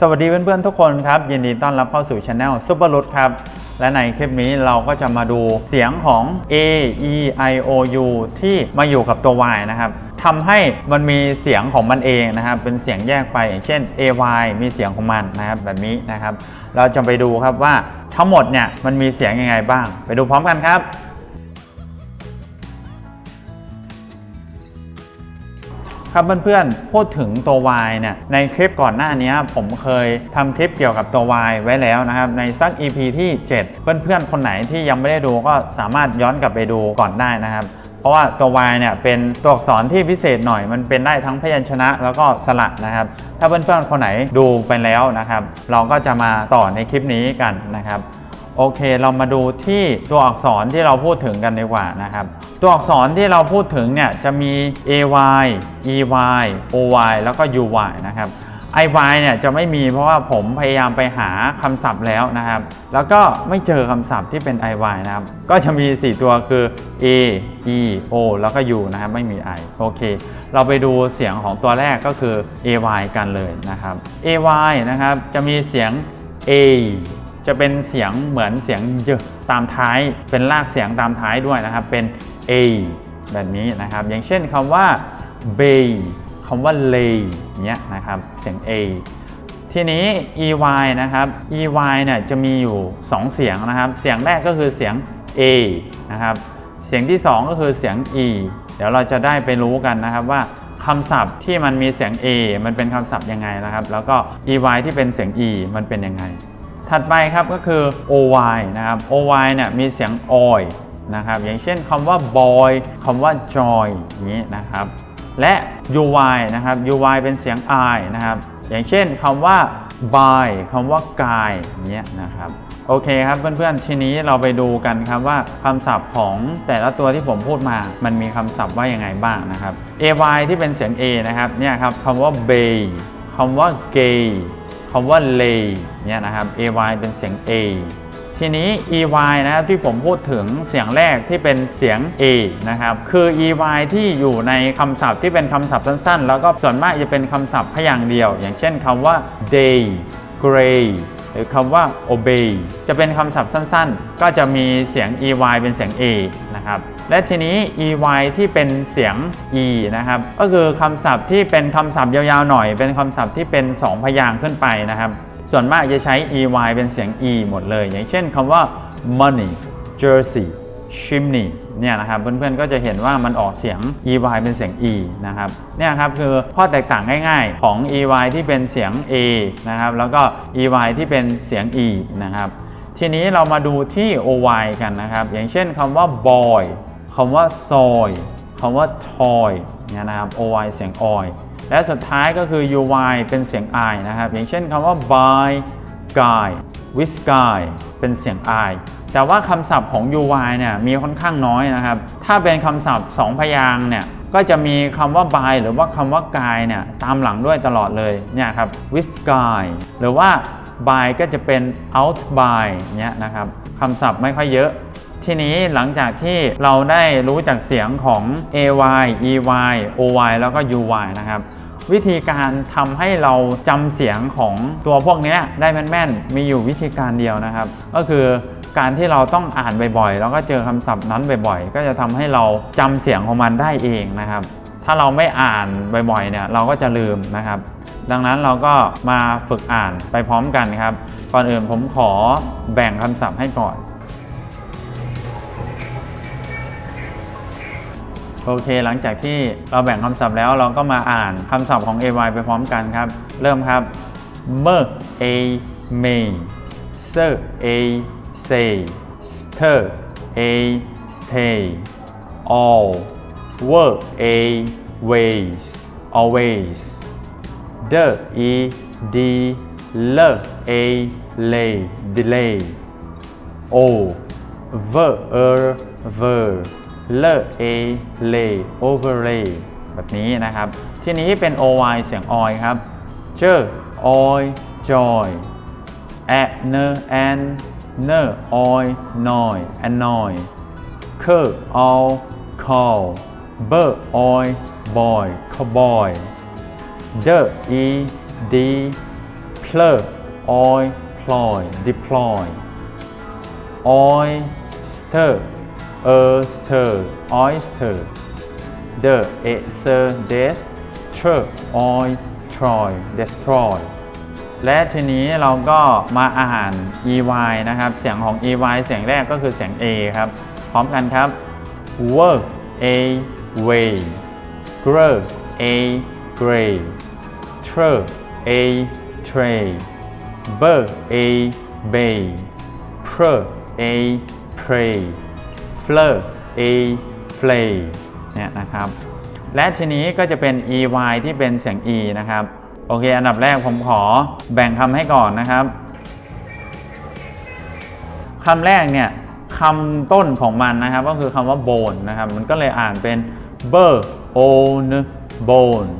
สวัสดีเพื่อนๆทุกคนครับ ยินดีต้อนรับเข้าสู่ช anel ซุปเปอร์รุดครับ และในคลิปนี้เราก็จะมาดูเสียงของ A E I O U ที่มาอยู่กับตัว Y นะครับทำให้มันมีเสียงของมันเองนะครับ เป็นเสียงแยกไปอย่างเช่น A Y มีเสียงของมันนะครับแบบนี้นะครับ เราจะไปดูครับว่าทั้งหมดเนี่ยมันมีเสียงยังไงบ้าง ไปดูพร้อมกันครับ ครับเพื่อนๆพูดถึงตัว Y เนี่ยในคลิปก่อนหน้านี้ผมเคยทำคลิปเกี่ยวกับตัว Y ไว้แล้วนะครับในสัก EP ที่ 7 เพื่อนๆ คนไหนที่ยังไม่ได้ดูก็สามารถย้อนกลับไปดูก่อนได้นะครับเพราะว่าตัว Y เนี่ยเป็นตัวอักษรที่พิเศษหน่อย มันเป็นได้ทั้งพยัญชนะแล้วก็สระนะครับ ถ้าเพื่อนๆคนไหนดูไปแล้วนะครับ เราก็จะมาต่อในคลิปนี้กันนะครับ โอเค เรามาดูที่ตัวอักษรที่เราพูดถึงกันดีกว่านะครับ ตัวอักษรที่เราพูดถึงเนี่ยจะมี ay ey oy แล้วก็ uy นะครับ iy เนี่ยจะไม่มีเพราะว่าผมพยายามไปหาคำศัพท์แล้วนะครับ แล้วก็ไม่เจอคำศัพท์ที่เป็น iy นะครับ ก็จะมี 4 ตัวคือ a e o แล้วก็ u นะครับ ไม่มี i โอเค เราไปดูเสียงของตัวแรกก็คือ ay กันเลยนะครับ ay นะครับจะมีเสียง a จะเป็นเสียงเหมือนเสียงเยอะตามท้าย เป็นลากเสียงตามท้ายด้วยนะครับ เป็น a แบบนี้นะครับ อย่างเช่นคำว่า bay คำว่า lay เนี้ยนะครับ เสียง a ทีนี้ ey นะครับ ey เนี่ยจะมีอยู่ 2 เสียงนะครับ เสียงแรกก็คือเสียง a นะครับ เสียงที่ 2 ก็คือเสียง e เดี๋ยวเราจะได้ไปรู้กันนะครับว่าคำศัพท์ที่มันมีเสียง a มันเป็นคำศัพท์ยังไงนะครับ แล้วก็ ey ที่เป็นเสียง e มันเป็นยังไง ถัดไปครับก็คือ oy นะครับ oy เนี่ยมีเสียง oy นะครับ อย่างเช่นคำว่า boy คำว่า joy อย่างนี้นะครับ และ uy นะครับ uy เป็นเสียง i นะครับ อย่างเช่นคำว่า by คำว่า guy อย่างเงี้ยนะครับโอเคครับเพื่อนๆ ทีนี้เราไปดูกันครับว่าคำศัพท์ของแต่ละตัวที่ผมพูดมา มันมีคำศัพท์ว่ายังไงบ้างนะครับ ay ที่เป็นเสียง a นะครับเนี่ยครับคำว่า bay คำว่า gay คำว่า lay เนี่ยนะครับ ay เป็นเสียง a ทีนี้ ey นะครับที่ผมพูดถึงเสียงแรกที่เป็นเสียง a นะครับคือ ey ที่อยู่ในคำศัพท์ที่เป็นคำศัพท์สั้นๆ แล้วก็ส่วนมากจะเป็นคำศัพท์พยางค์เดียว อย่างเช่นคำว่า day gray หรือคำว่า obey จะเป็นคำศัพท์สั้นๆ ก็จะมีเสียง ey เป็นเสียง a นะครับ และทีนี้ ey ที่เป็นเสียง e นะครับ ก็คือคำศัพท์ที่เป็นคำศัพท์ยาวๆหน่อย เป็นคำศัพท์ที่เป็น 2 พยางค์ขึ้นไปนะครับ ส่วนมากจะใช้ ey เป็นเสียง e หมดเลย อย่างเช่นคำว่า money jersey chimney เนี่ยนะครับเพื่อนๆก็จะเห็นว่ามันออกเสียง ey เป็นเสียง e นะครับเนี่ยครับคือข้อแตกต่างง่ายๆของ ey ที่เป็นเสียง a นะครับแล้วก็ ey ที่เป็นเสียง e นะครับ ทีนี้เรามาดูที่ oy กันนะครับ อย่างเช่นคำว่า boy คำว่า soy คำว่า toy เนี่ยนะครับ oy เสียง oy และสุดท้ายก็คือ uy เป็นเสียง i นะครับ อย่างเช่นคำว่า by guy with guy เป็นเสียง i แต่ว่าคำศัพท์ของ uy เนี่ยมีค่อนข้างน้อยนะครับ ถ้าเป็นคำศัพท์ 2 พยางค์เนี่ยก็จะมีคำว่า by หรือว่าคำว่า guy เนี่ยตามหลังด้วยตลอดเลยเนี่ยครับ with guy หรือว่า by ก็จะเป็น out by เนี่ยนะครับคำศัพท์ไม่ค่อยเยอะ ทีนี้หลังจากที่เราได้รู้จากเสียงของ ay ey oy แล้วก็ uy นะครับวิธีการทำให้เราจำเสียงของตัวพวกนี้ได้แม่นๆ มีอยู่วิธีการเดียวนะครับ ก็คือการที่เราต้องอ่านบ่อยๆ แล้วก็เจอคำศัพท์นั้นบ่อยๆ ก็จะทำให้เราจำเสียงของมันได้เองนะครับ ถ้าเราไม่อ่านบ่อยๆ เนี่ยเราก็จะลืมนะครับ ดังนั้นเราก็มาฝึกอ่านไปพร้อมกันครับ ก่อนอื่นผมขอแบ่งคำศัพท์ให้ก่อน โอเคหลังจากที่เราแบ่งคำศัพท์แล้วเราก็มาอ่านคำศัพท์ของ ay ไปพร้อมกันครับ เริ่มครับเมื่อ a may sir a say stir a stay all work a ways always the e d l a lay delay o ver ver เลเอเลโอเวอร์เลแบบนี้นะครับ ทีนี้เป็น oy เสียง oy ครับเจอ oy joy แอเนแอนเนออยนอยแอนนอยเคอ all call เบอร์ oy boy cowboy เดอ e d p plur oil ploy deploy oyster oyster oyster the exer des tr oil troy destroy และทีนี้เราก็มาอ่าน ey นะครับ เสียงของ ey เสียงแรกก็คือเสียง a ครับ พร้อมกันครับ work a way grow a gray tr a tray b a bay pr a pray fl a flay เนี่ยนะครับ และทีนี้ก็จะเป็น ey ที่เป็นเสียง e นะครับ โอเค อันดับแรกผมขอแบ่งคำให้ก่อนนะครับคำแรกเนี่ยคำต้นของมันนะครับ ก็คือคำว่า bone นะครับ มันก็เลยอ่านเป็น b o n bone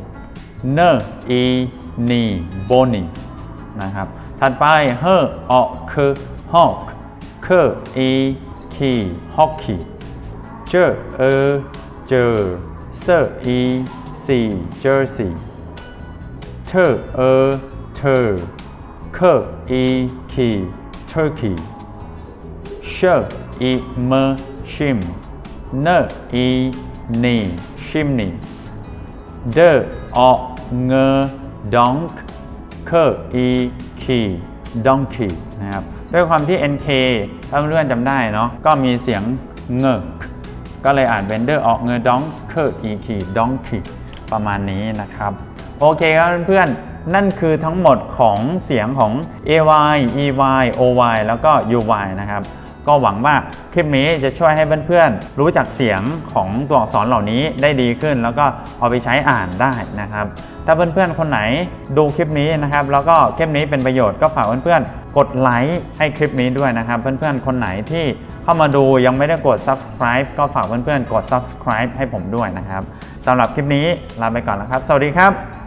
n e ni bony นะครับ ถัดไป h o k hawk k e key hockey j e jer s e c jersey t e tur k e key turkey sh i m shim n i ni chimney d o ng donk k e key donkey นะครับด้วยความที่ nk ถ้าเพื่อนจำได้เนาะก็มีเสียงเงกก็เลยอ่านเป็น d o ng donk k e key donkey ประมาณนี้นะครับ โอเคครับเพื่อนๆ นั่นคือทั้งหมดของเสียงของ ay ey oy แล้วก็ uy นะครับ ก็หวังว่าคลิปนี้จะช่วยให้เพื่อนๆรู้จักเสียงของตัวอักษรเหล่านี้ได้ดีขึ้น แล้วก็เอาไปใช้อ่านได้นะครับ ถ้าเพื่อนๆคนไหนดูคลิปนี้นะครับ แล้วก็คลิปนี้เป็นประโยชน์ก็ฝากเพื่อนๆกดไลค์ให้คลิปนี้ด้วยนะครับ เพื่อนๆคนไหนที่เข้ามาดูยังไม่ได้กด subscribe ก็ฝากเพื่อนๆกด subscribe ให้ผมด้วยนะครับสำหรับคลิปนี้ลาไปก่อนแล้วครับ สวัสดีครับ